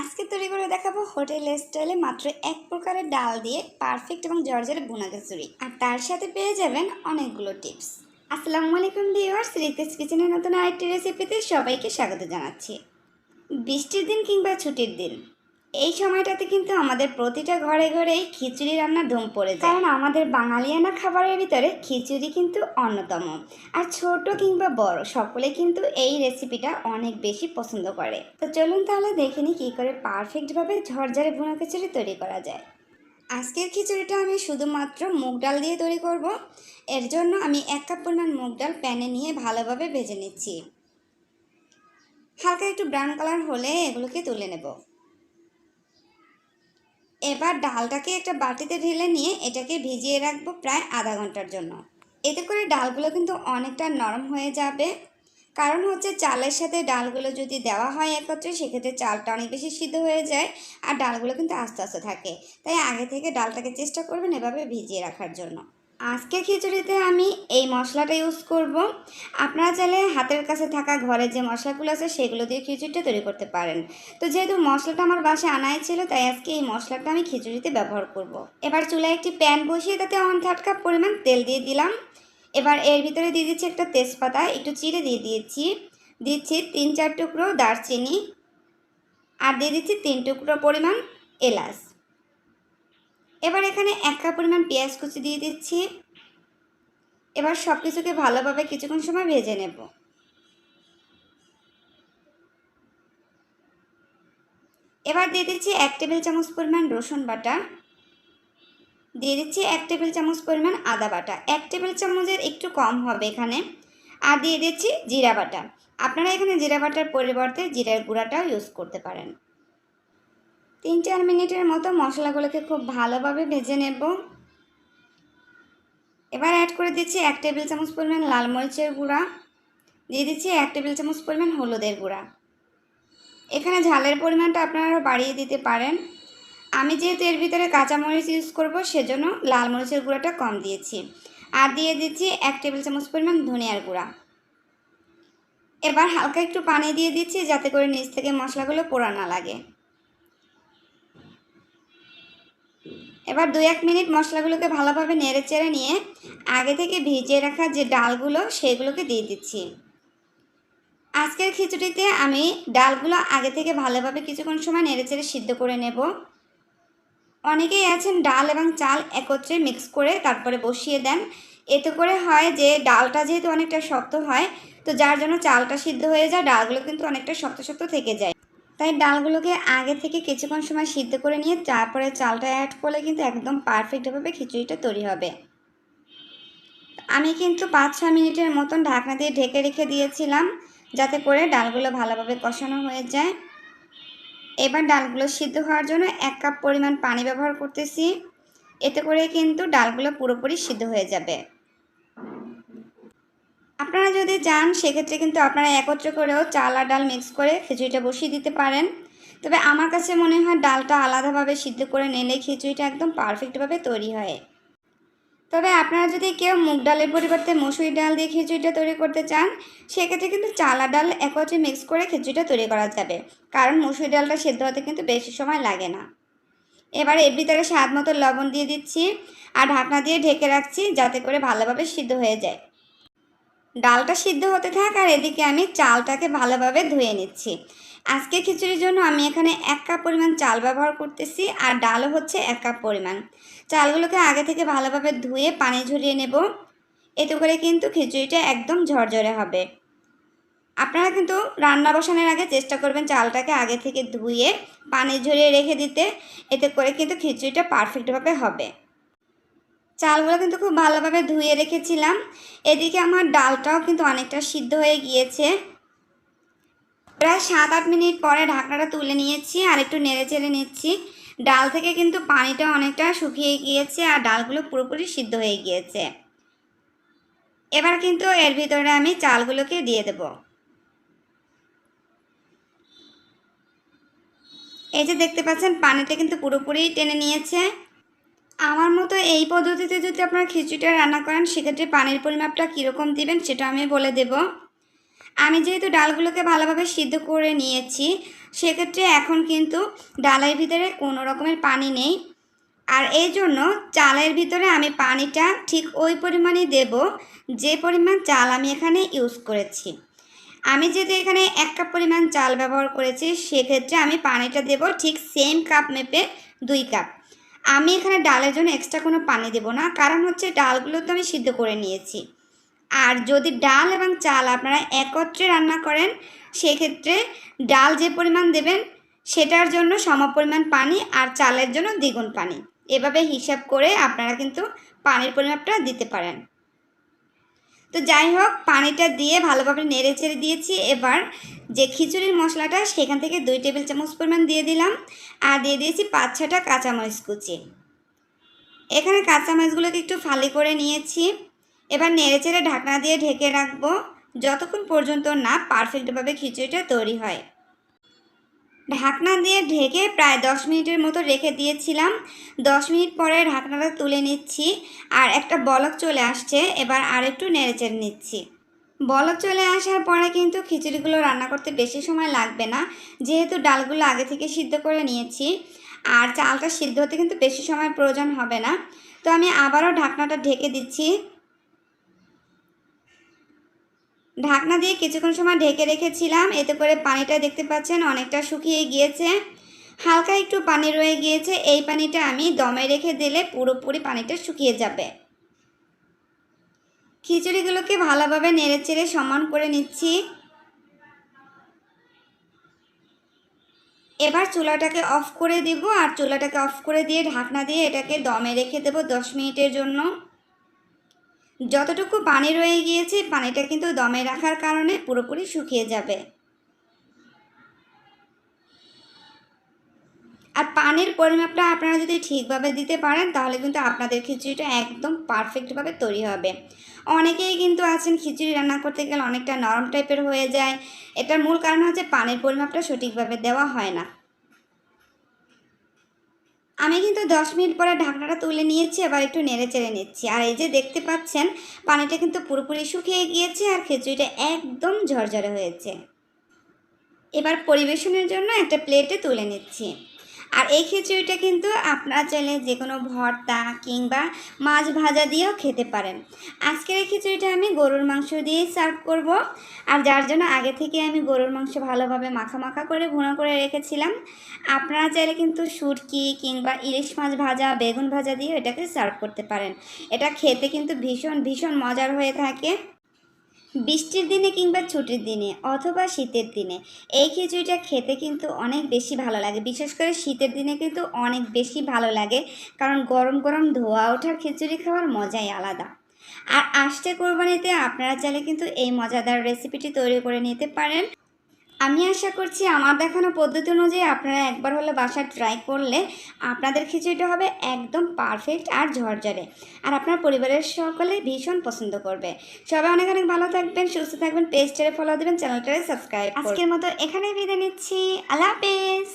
আজকে তৈরি করে দেখাবো হোটেল স্টাইলে মাত্র এক প্রকারের ডাল দিয়ে পারফেক্ট এবং জর্জের বোনা কচুরি আর তার সাথে পেয়ে যাবেন অনেকগুলো টিপস। আসসালামু আলাইকুম ভিউয়ার্স, রিতেশ কিচেনের নতুন আরেকটি রেসিপিতে সবাইকে স্বাগত জানাচ্ছি। বৃষ্টির দিন কিংবা ছুটির দিন এই সময়টাতে কিন্তু আমাদের প্রতিটা ঘরে ঘরেই খিচুড়ি রান্নার ধুম পড়ে যায়। কারণ আমাদের বাঙালিয়ানা খাবারের ভিতরে খিচুড়ি কিন্তু অন্যতম। আর ছোট কিংবা বড়, সকলে কিন্তু এই রেসিপিটা অনেক বেশি পছন্দ করে। তো চলুন তাহলে দেখে নিই কী করে পারফেক্টভাবে ঝরঝরে ভুনা খিচুড়ি তৈরি করা যায়। আজকের খিচুড়িটা আমি শুধুমাত্র মুগ ডাল দিয়ে তৈরি করব। এর জন্য আমি এক কাপ পরিমাণ মুগ ডাল প্যানে নিয়ে ভালোভাবে ভেজে নিচ্ছি। হালকা একটু ব্রাউন কালার হলে এগুলোকে তুলে নেব। এবার ডালটাকে একটা বাটিতে ঢেলে নিয়ে এটাকে ভিজিয়ে রাখব প্রায় আধা ঘণ্টার জন্য। এতে করে ডালগুলো কিন্তু অনেকটা নরম হয়ে যাবে। কারণ হচ্ছে চালের সাথে ডালগুলো যদি দেওয়া হয় একত্রে, সেক্ষেত্রে চালটা অনেক বেশি সিদ্ধ হয়ে যায় আর ডালগুলো কিন্তু আস্তে আস্তে থাকে। তাই আগে থেকে ডালটাকে চেষ্টা করবেন এভাবে ভিজিয়ে রাখার জন্য। আজকে খিচুড়িতে আমি এই মশলাটা ইউজ করব। আপনারা চাইলে হাতের কাছে থাকা ঘরে যে মশলাগুলো আছে সেগুলো দিয়ে খিচুড়িটা তৈরি করতে পারেন। তো যেহেতু মশলাটা আমার বাসায় আনাই ছিল, তাই আজকে এই মশলাটা আমি খিচুড়িতে ব্যবহার করব। এবার চুলায় একটি প্যান বসিয়ে তাতে ওয়ান থার্ড কাপ পরিমাণ তেল দিয়ে দিলাম। এবার এর ভিতরে দিয়ে দিচ্ছি একটা তেজপাতা, একটু চিড়ে দিয়ে দিয়েছি। দিচ্ছি তিন চার টুকরো দারচিনি। আর দিয়ে দিচ্ছি তিন টুকরো পরিমাণ এলাচ। এবার এখানে এক কাপ পরিমাণ পেঁয়াজ কুচি দিয়ে দিচ্ছি। এবার সব কিছুকে ভালোভাবে কিছুক্ষণ সময় ভেজে নেব। এবার দিয়ে দিচ্ছি এক টেবিল চামচ পরিমাণ রসুন বাটা। দিয়ে দিচ্ছি এক টেবিল চামচ পরিমাণ আদা বাটা। এক টেবিল চামচের একটু কম হবে এখানে। আর দিয়ে দিচ্ছি জিরা বাটা। আপনারা এখানে জিরা বাটার পরিবর্তে জিরার গুঁড়াটাও ইউজ করতে পারেন। তিন চার মিনিটের মতো মশলাগুলোকে খুব ভালোভাবে ভেজে নেব। এবার অ্যাড করে দিচ্ছি এক টেবিল চামচ পরিমাণ লাল মরিচের গুঁড়া। দিয়ে দিচ্ছি এক টেবিল চামচ পরিমাণ হলুদের গুঁড়া। এখানে ঝালের পরিমাণটা আপনারা বাড়িয়ে দিতে পারেন। আমি যেহেতু এর ভিতরে কাঁচামরিচ ইউজ করব, সেজন্য লাল মরিচের গুঁড়াটা কম দিয়েছি। আর দিয়ে দিচ্ছি এক টেবিল চামচ পরিমাণ ধনিয়ার গুঁড়া। এবার হালকা একটু পানি দিয়ে দিচ্ছি যাতে করে নিচ থেকে মশলাগুলো পোড়া না লাগে। এবার দু এক মিনিট মশলাগুলোকে ভালোভাবে নেড়ে চেড়ে নিয়ে আগে থেকে ভিজিয়ে রাখা যে ডালগুলো, সেগুলোকে দিয়ে দিচ্ছি। আজকের খিচুড়িতে আমি ডালগুলো আগে থেকে ভালোভাবে কিছুক্ষণ সময় নেড়ে চেড়ে সিদ্ধ করে নেব। অনেকেই আছেন ডাল এবং চাল একত্রে মিক্স করে তারপরে বসিয়ে দেন। এতে করে হয় যে ডালটা যেহেতু অনেকটা শক্ত হয়, তো যার জন্য চালটা সিদ্ধ হয়ে যায়, ডালগুলো কিন্তু অনেকটা শক্ত শক্ত থেকে যায়। তাই ডালগুলোকে আগে থেকে কিছুক্ষণ সময় সিদ্ধ করে নিয়ে তারপরে চালটা অ্যাড করলে কিন্তু একদম পারফেক্টভাবে খিচুড়িটা তৈরি হবে। আমি কিন্তু পাঁচ ছ মিনিটের মতন ঢাকনা দিয়ে ঢেকে রেখে দিয়েছিলাম যাতে করে ডালগুলো ভালোভাবে কষানো হয়ে যায়। এবার ডালগুলো সিদ্ধ হওয়ার জন্য এক কাপ পরিমাণ পানি ব্যবহার করতেছি। এতে করে কিন্তু ডালগুলো পুরোপুরি সিদ্ধ হয়ে যাবে। আপনারা যদি চান, সেক্ষেত্রে কিন্তু আপনারা একত্র করেও চাল আর ডাল মিক্স করে খিচুড়িটা বসিয়ে দিতে পারেন। তবে আমার কাছে মনে হয় ডালটা আলাদাভাবে সিদ্ধ করে নিলে খিচুড়িটা একদম পারফেক্টভাবে তৈরি হয়। তবে আপনারা যদি কেউ মুগ ডালের পরিবর্তে মুসুরি ডাল দিয়ে খিচুড়িটা তৈরি করতে চান, সেক্ষেত্রে কিন্তু চালা ডাল একত্রে মিক্স করে খিচুড়িটা তৈরি করা যাবে। কারণ মুসুরি ডালটা সেদ্ধ হতে কিন্তু বেশি সময় লাগে না। এবার এর ভিতরে স্বাদ মতো লবণ দিয়ে দিচ্ছি আর ঢাকনা দিয়ে ঢেকে রাখছি যাতে করে ভালোভাবে সিদ্ধ হয়ে যায়। ডালটা সিদ্ধ হতে থাক আর এদিকে আমি চালটাকে ভালোভাবে ধুয়ে নিচ্ছি। আজকে খিচুড়ির জন্য আমি এখানে এক কাপ পরিমাণ চাল ব্যবহার করতেছি আর ডালও হচ্ছে এক কাপ পরিমাণ। চালগুলোকে আগে থেকে ভালোভাবে ধুয়ে পানি ঝরিয়ে নেব। এতে করে কিন্তু খিচুড়িটা একদম ঝরঝরে হবে। আপনারা কিন্তু রান্না বসানোর আগে চেষ্টা করবেন চালটাকে আগে থেকে ধুয়ে পানি ঝরিয়ে রেখে দিতে। এতে করে কিন্তু খিচুড়িটা পারফেক্টভাবে হবে। চালগুলো কিন্তু খুব ভালোভাবে ধুয়ে রেখেছিলাম। এদিকে আমার ডালটাও কিন্তু অনেকটা সিদ্ধ হয়ে গিয়েছে। প্রায় সাত আট মিনিট পরে ঢাকনাটা তুলে নিয়েছি আর একটু নেড়ে চেড়ে নিচ্ছি। ডাল থেকে কিন্তু পানিটা অনেকটা শুকিয়ে গিয়েছে আর ডালগুলো পুরোপুরি সিদ্ধ হয়ে গিয়েছে। এবার কিন্তু এর ভিতরে আমি চালগুলোকে দিয়ে দেব। এই যে দেখতে পাচ্ছেন, পানিটা কিন্তু পুরোপুরি টেনে নিয়েছে। আমার মতো এই পদ্ধতিতে যদি আপনারা খিচুড়িটা রান্না করেন, সেক্ষেত্রে পানির পরিমাপটা কীরকম দিবেন সেটা আমি বলে দেব। আমি যেহেতু ডালগুলোকে ভালোভাবে সিদ্ধ করে নিয়েছি, সেক্ষেত্রে এখন কিন্তু ডালের ভিতরে কোনো রকমের পানি নেই। আর এই জন্য চালের ভিতরে আমি পানিটা ঠিক ওই পরিমাণই দেব, যে পরিমাণ চাল আমি এখানে ইউজ করেছি। আমি যেহেতু এখানে এক কাপ পরিমাণ চাল ব্যবহার করেছি, সেক্ষেত্রে আমি পানিটা দেব ঠিক সেম কাপ মেপে দুই কাপ আমি এখানে ডালের জন্য এক্সট্রা কোনো পানি দেব না। কারণ হচ্ছে ডালগুলো তো আমি সিদ্ধ করে নিয়েছি। আর যদি ডাল এবং চাল আপনারা একত্রে রান্না করেন, সেক্ষেত্রে ডাল যে পরিমাণ দেবেন, সেটার জন্য সম পরিমাণ পানি আর চালের জন্য দ্বিগুণ পানি। এভাবে হিসাব করে আপনারা কিন্তু পানির পরিমাপটা দিতে পারেন। তো যাই হোক পানিটা দিয়ে ভালোভাবে নেড়ে চেড়ে দিয়েছি। এবার যে খিচুড়ির মশলাটা, সেখান থেকে দুই টেবিল চামচ পরিমাণ দিয়ে দিলাম। আর দিয়ে দিয়েছি পাঁচ ছটা কাঁচামরিচ কুচি। এখানে কাঁচামরিচগুলোকে একটু ফালি করে নিয়েছি। এবার নেড়ে চেড়ে ঢাকনা দিয়ে ঢেকে রাখব। যতক্ষণ পর্যন্ত না পারফেক্টভাবে খিচুড়িটা তৈরি হয়। ঢাকনা দিয়ে ঢেকে প্রায় দশ মিনিটের মতো রেখে দিয়েছিলাম। দশ মিনিট পরে ঢাকনাটা তুলে নিচ্ছি আর একটা বলক চলে আসছে, এবার আর একটু নেড়েচেড়ে নিচ্ছি। বলক চলে আসার পরে কিন্তু খিচুড়িগুলো রান্না করতে বেশি সময় লাগবে না, যেহেতু ডালগুলো আগে থেকে সিদ্ধ করে নিয়েছি আর চালটা সিদ্ধ হতে কিন্তু বেশি সময় প্রয়োজন হবে না। তো আমি আবারও ঢাকনাটা ঢেকে দিচ্ছি। ঢাকনা দিয়ে কিছুক্ষণ সময় ঢেকে রেখেছিলাম। এতে করে পানিটা দেখতে পাচ্ছেন অনেকটা শুকিয়ে গিয়েছে। হালকা একটু পানি রয়ে গিয়েছে। এই পানিটা আমি দমে রেখে দিলে পুরোপুরি পানিটা শুকিয়ে যাবে। খিচুড়িগুলোকে ভালোভাবে নেড়েচেড়ে সমান করে নিচ্ছি। এবার চুলাটাকে অফ করে দিব। আর চুলাটাকে অফ করে দিয়ে ঢাকনা দিয়ে এটাকে দমে রেখে দেবো দশ মিনিটের জন্য। যতটুকু পানি রয়ে গিয়েছে, পানিটা কিন্তু দমে রাখার কারণে পুরোপুরি শুকিয়ে যাবে। আর পানির পরিমাপটা আপনারা যদি ঠিকভাবে দিতে পারেন, তাহলে কিন্তু আপনাদের খিচুড়িটা একদম পারফেক্টভাবে তৈরি হবে। অনেকেই কিন্তু আছেন, খিচুড়ি রান্না করতে গেলে অনেকটা নরম টাইপের হয়ে যায়। এটার মূল কারণ হচ্ছে পানির পরিমাপটা সঠিকভাবে দেওয়া হয় না। আমি কিন্তু দশ মিনিট পরে ঢাকনাটা তুলে নিয়েছি, এবার একটু নেড়ে চেড়ে নিচ্ছি। আর এই যে দেখতে পাচ্ছেন, পানিটা কিন্তু পুরোপুরি শুকিয়ে গিয়েছে আর খিচুড়িটা একদম ঝরঝরে হয়েছে। এবার পরিবেশনের জন্য একটা প্লেটে তুলে নিচ্ছি। আর এই খিচুড়িটা কিন্তু আপনারা চাইলে যে কোনো ভর্তা কিংবা মাছ ভাজা দিয়েও খেতে পারেন। আজকের এই খিচুড়িটা আমি গরুর মাংস দিয়েই সার্ভ করব। আর যার জন্য আগে থেকে আমি গরুর মাংস ভালোভাবে মাখা মাখা করে ভুনো করে রেখেছিলাম, আপনারা চাইলে কিন্তু শুটকি কিংবা ইলিশ মাছ ভাজা, বেগুন ভাজা দিয়ে এটাকে সার্ভ করতে পারেন। এটা খেতে কিন্তু ভীষণ ভীষণ মজার হয়ে থাকে। বৃষ্টির দিনে কিংবা ছুটির দিনে অথবা শীতের দিনে এই খিচুড়িটা খেতে কিন্তু অনেক বেশি ভালো লাগে। বিশেষ করে শীতের দিনে কিন্তু অনেক বেশি ভালো লাগে, কারণ গরম গরম ধোয়া ওঠার খিচুড়ি খাওয়ার মজাই আলাদা। আর আসছে কোরবানিতে আপনারা চাইলে কিন্তু এই মজাদার রেসিপিটি তৈরি করে নিতে পারেন। আমি আশা করছি আমার দেখানো পদ্ধতি অনুযায়ী আপনারা একবার হলে বাসা ট্রাই করলে আপনাদের খিচুড়িটা হবে একদম পারফেক্ট আর ঝরঝরে। আর আপনার পরিবারের সকলে ভীষণ পছন্দ করবে। সবাই অনেক অনেক ভালো থাকবেন, সুস্থ থাকবেন পেজটারে ফলো দেবেন চ্যানেলটারে সাবস্ক্রাইব আজকের মতো এখানেই বিদায় নিচ্ছি। আল্লাহ হাফেজ।